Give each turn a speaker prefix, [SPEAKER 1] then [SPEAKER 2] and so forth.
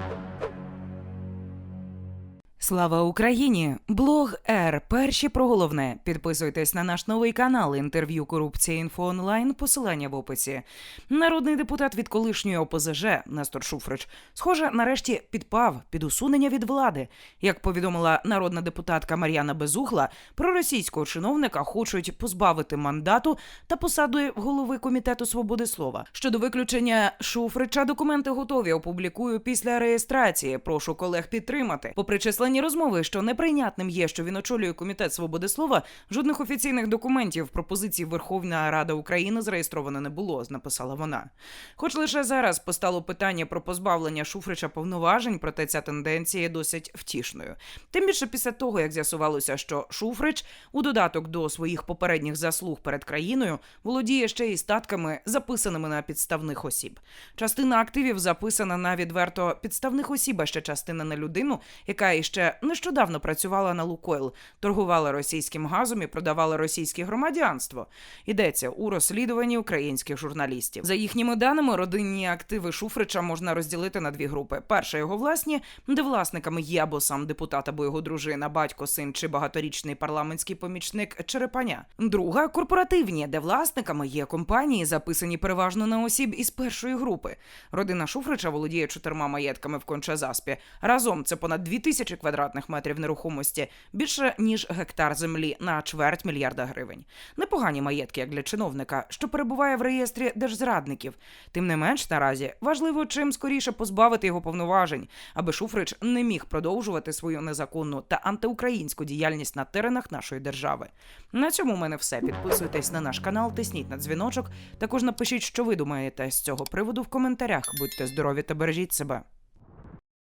[SPEAKER 1] Thank you. Слава Україні! Блог Р. Перші про головне. Підписуйтесь на наш новий канал. Інтерв'ю Корупція інфо онлайн. Посилання в описі. Народний депутат від колишньої ОПЗЖ Нестор Шуфрич, схоже, нарешті підпав під усунення від влади. Як повідомила народна депутатка Мар'яна Безугла, проросійського чиновника хочуть позбавити мандату та посади голови комітету свободи слова. Щодо виключення Шуфрича, документи готові. Опублікую після реєстрації. Прошу колег підтримати. Попри численні розмови, що неприйнятним є, що він очолює комітет свободи слова, жодних офіційних документів пропозицій Верховна Рада України зареєстровано не було, написала вона. Хоч лише зараз постало питання про позбавлення Шуфрича повноважень, проте ця тенденція досить втішною. Тим більше після того, як з'ясувалося, що Шуфрич у додаток до своїх попередніх заслуг перед країною володіє ще й статками, записаними на підставних осіб. Частина активів записана на відверто підставних осіб, а ще частина на людину, яка іще нещодавно працювала на Лукойл, торгувала російським газом і продавала російське громадянство. Йдеться у розслідуванні українських журналістів. За їхніми даними, родинні активи Шуфрича можна розділити на дві групи: перша його власні, де власниками є або сам депутат, або його дружина, батько, син чи багаторічний парламентський помічник Черепаня. Друга корпоративні, де власниками є компанії, записані переважно на осіб із першої групи. Родина Шуфрича володіє чотирма маєтками в Кончазаспі. Разом це понад дві тисячі квадратних метрів нерухомості, більше ніж гектар землі на чверть мільярда гривень. Непогані маєтки, як для чиновника, що перебуває в реєстрі держзрадників. Тим не менш, наразі важливо чим скоріше позбавити його повноважень, аби Шуфрич не міг продовжувати свою незаконну та антиукраїнську діяльність на теренах нашої держави. На цьому мене все. Підписуйтесь на наш канал, тисніть на дзвіночок. Також напишіть, що ви думаєте з цього приводу в коментарях. Будьте здорові та бережіть себе.